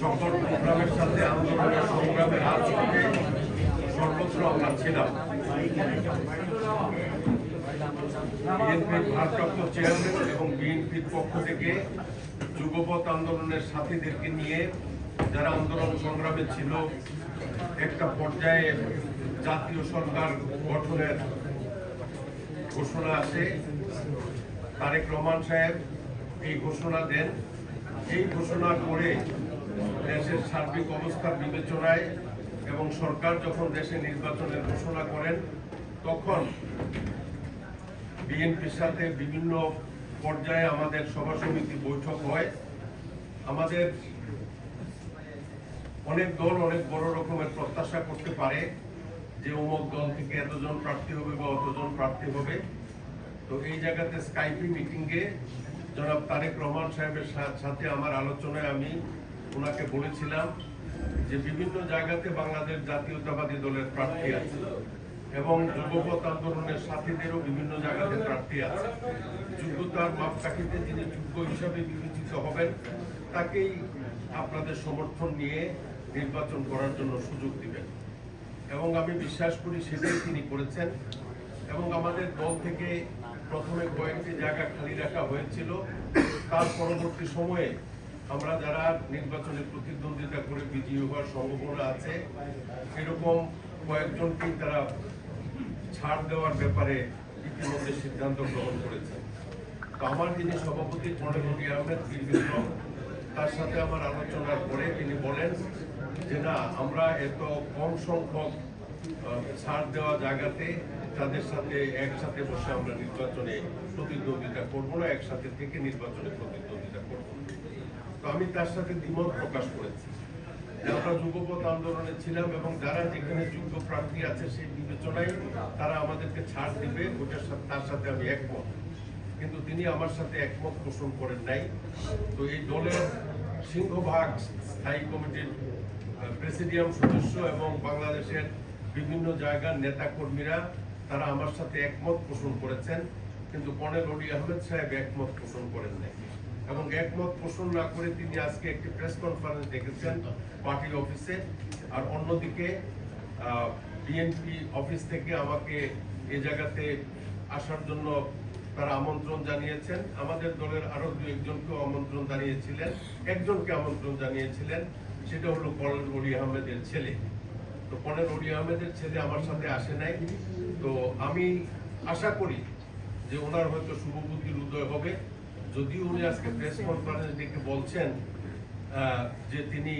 সকল প্রোগ্রামের সাথে আন্দোলনের সংগ্রামের থেকে সর্বত্র আমরা ছিলাম। বিএনপির ভারপ্রাপ্ত চেয়ারম্যান এবং বিএনপির পক্ষ থেকে যুগপথ আন্দোলনের সাথীদেরকে নিয়ে যারা আন্দোলন সংগ্রামে ছিল, একটা পর্যায়ে জাতীয় সরকার গঠনের ঘোষণা আসে তারেক রহমান সাহেব এই ঘোষণা দেন। এই ঘোষণা করে দেশের সার্বিক অবস্থার বিবেচনায় এবং সরকার যখন দেশে নির্বাচনের ঘোষণা করেন, তখন বিএনপির সাথে বিভিন্ন পর্যায়ে আমাদের সভা সমিতি বৈঠক হয়। আমাদের অনেক দল অনেক বড় রকমের প্রত্যাশা করতে পারে যে অমুক দল থেকে এতজন প্রার্থী হবে বা অতজন প্রার্থী হবে। তো এই জায়গাতে স্কাইপি মিটিংয়ে জনাব তারেক রহমান সাহেবের সাথে আমার আলোচনায় আমি ওনাকে বলেছিলাম যে বিভিন্ন জায়গাতে বাংলাদেশ জাতীয়তাবাদী দলের প্রার্থী আছে এবং যুবপথ আন্দোলনের সাথীদেরও বিভিন্ন জায়গাতে প্রার্থী আছে। যোগ্যতার মাপকাঠিতে যিনি যোগ্য হিসাবে বিবেচিত হবেন, তাকেই আপনাদের সমর্থন নিয়ে নির্বাচন করার জন্য সুযোগ দিবেন। এবং আমি বিশ্বাস করি সেটাই তিনি করেছেন এবং আমাদের দল থেকে প্রথমে কয়েকটি জায়গা খালি রাখা হয়েছিল। তার পরবর্তী সময়ে আমরা যারা নির্বাচনে প্রতিদ্বন্দ্বিতা করে বিজয়ী হওয়ার সম্ভাবনা আছে, এরকম কয়েকজনকেই তারা ছাড় দেওয়ার ব্যাপারে ইতিমধ্যে সিদ্ধান্ত গ্রহণ করেছে। তো আমার যিনি সভাপতি রবি আহমেদ বীর তার সাথে আমার আলোচনার পরে তিনি বলেন যে, না, আমরা এত কম সংখ্যক ছাড় দেওয়া জায়গাতে তাদের সাথে একসাথে বসে আমরা নির্বাচনে প্রতিদ্বন্দ্বিতা করব না, একসাথে থেকে নির্বাচনে প্রতিদ্বন্দ্বিতা করব। তো আমি তার সাথে দ্বিমত প্রকাশ করেছি। আমরা যুগপথ আন্দোলনে ছিলাম এবং যারা যেখানে যোগ্য প্রার্থী আছে সেই বিবেচনায় তারা আমাদেরকে ছাড় দিবে, ওটার সাথে তার সাথে আমি একমত। কিন্তু তিনি আমার সাথে একমত পোষণ করেন নাই। তো এই দলের সিংহভাগ স্থায়ী কমিটির প্রেসিডিয়াম সদস্য এবং বাংলাদেশের বিভিন্ন জায়গার নেতাকর্মীরা, তারা আমার সাথে একমত পোষণ করেছেন, কিন্তু কর্নেল অলি আহমেদ সাহেব একমত পোষণ করেন নাই। এবং একমত পোষণ না করে তিনি আজকে একটি প্রেস কনফারেন্স ডেকেছেন পার্টির অফিসে। আর অন্যদিকে বিএনপি অফিস থেকে আমাকে এ জায়গাতে আসার জন্য তারা আমন্ত্রণ জানিয়েছেন। আমাদের দলের আরও দু একজনকেও আমন্ত্রণ জানিয়েছিলেন। একজনকে আমন্ত্রণ জানিয়েছিলেন, সেটা হলো কর্নেল অলি আহমেদের ছেলে। তো কর্নেল আহমেদের ছেলে আমার সাথে আসে নাই। তো আমি আশা করি যে ওনার হয়তো শুভবুদ্ধির উদয় হবে। যদিও উনি আজকে প্রেস কনফারেন্স ডেকে বলছেন যে তিনি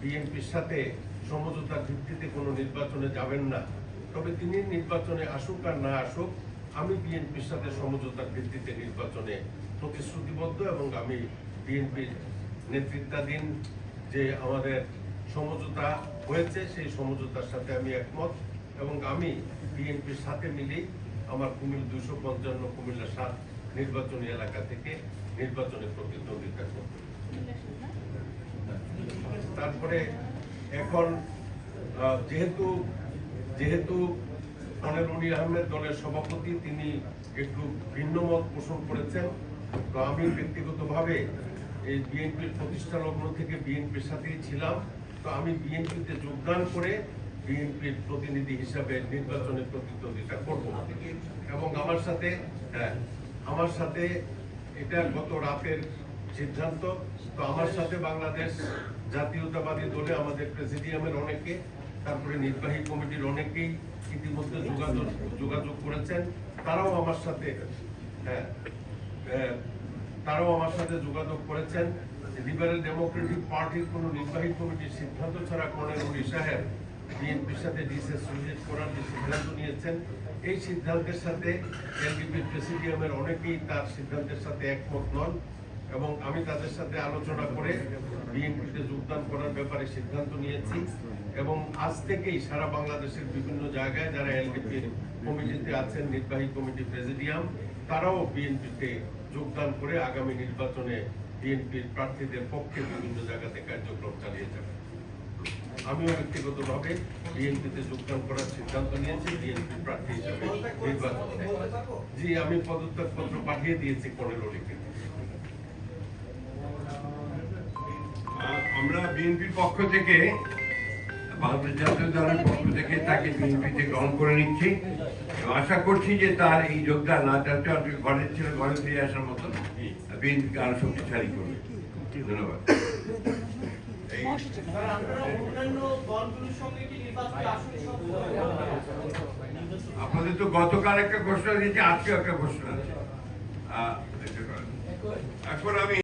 বিএনপির সাথে সমঝোতার ভিত্তিতে কোনো নির্বাচনে যাবেন না। তবে তিনি নির্বাচনে আসুক আর না আসুক, আমি বিএনপির সাথে সমঝোতার ভিত্তিতে নির্বাচনে প্রতিশ্রুতিবদ্ধ এবং আমি বিএনপির নেতৃত্বাধীন যে আমাদের সমঝোতা হয়েছে, সেই সমঝোতার সাথে আমি একমত এবং আমি বিএনপির সাথে মিলেই আমার কুমিল দুশো পঞ্চান্ন কুমিল্লা সাত নির্বাচনী এলাকা থেকে নির্বাচনে প্রতিদ্বন্দ্বিতা করব। তারপরে এখন যেহেতু যেহেতু উনি আহমেদ দলের সভাপতি, তিনি একটু ভিন্ন মত পোষণ করেছেন। তো আমি ব্যক্তিগতভাবে এই বিএনপির প্রতিষ্ঠা লগ্ন থেকে বিএনপির সাথেই ছিলাম। তো আমি বিএনপিতে যোগদান করে বিএনপির প্রতিনিধি হিসাবে নির্বাচনে প্রতিদ্বন্দ্বিতা করব। এবং আমার সাথে হ্যাঁ, আমার সাথে এটা গত রাতের সিদ্ধান্ত। তো আমার সাথে বাংলাদেশ জাতীয়তাবাদী দলে আমাদের প্রেসিডিয়ামের অনেকে তারপরে নির্বাহী কমিটির অনেকেই ইতিমধ্যে যোগাযোগ যোগাযোগ করেছেন। তারাও আমার সাথে হ্যাঁ, আহ, তারাও আমার সাথে যোগাযোগ করেছেন। লিবারেল ডেমোক্রেটিক পার্টির কোনো নির্বাহী কমিটির সিদ্ধান্ত ছাড়া কর্নেল উলি সাহেব বিএনপির সাথে ডিসোসিয়েট করার যে সিদ্ধান্ত নিয়েছেন, এই সিদ্ধান্তের সাথে এলডিপির প্রেসিডিয়ামের অনেকেই তার সিদ্ধান্তের সাথে একমত নন এবং আমি তাদের সাথে আলোচনা করে বিএনপিতে যোগদান করার ব্যাপারে সিদ্ধান্ত নিয়েছি এবং আজ থেকেই সারা বাংলাদেশের বিভিন্ন জায়গায় যারা এলডিপির কমিটিতে আছেন, নির্বাহী কমিটি প্রেসিডিয়াম, তারাও বিএনপিতে যোগদান করে আগামী নির্বাচনে বিএনপির প্রার্থীদের পক্ষে বিভিন্ন জায়গাতে কার্যক্রম চালিয়ে যাবে। আমিও ব্যক্তিগতভাবে বিএনপিতে যোগদান করার সিদ্ধান্ত নিয়েছি, বিএনপি প্রার্থী হিসেবে নির্বাচনে জি, আমি পদত্যাগ পত্র পাঠিয়ে দিয়েছি পনেরো লিখে। আমরা বিএনপির পক্ষ থেকে, বাংলাদেশ জাতীয় দলের পক্ষ থেকে তাকে বিএনপিতে গ্রহণ করে নিচ্ছি। আশা করছি যে তার এই যোগদান আর ঘরে ছিল ঘরে ফিরে আসার মতন বিএনপিকে আরও শক্তিশালী করবে। ধন্যবাদ। আপনাদের তো গতকাল একটা ঘোষণা দিয়েছে আজকে একটা ঘোষণা আছে। এখন আমি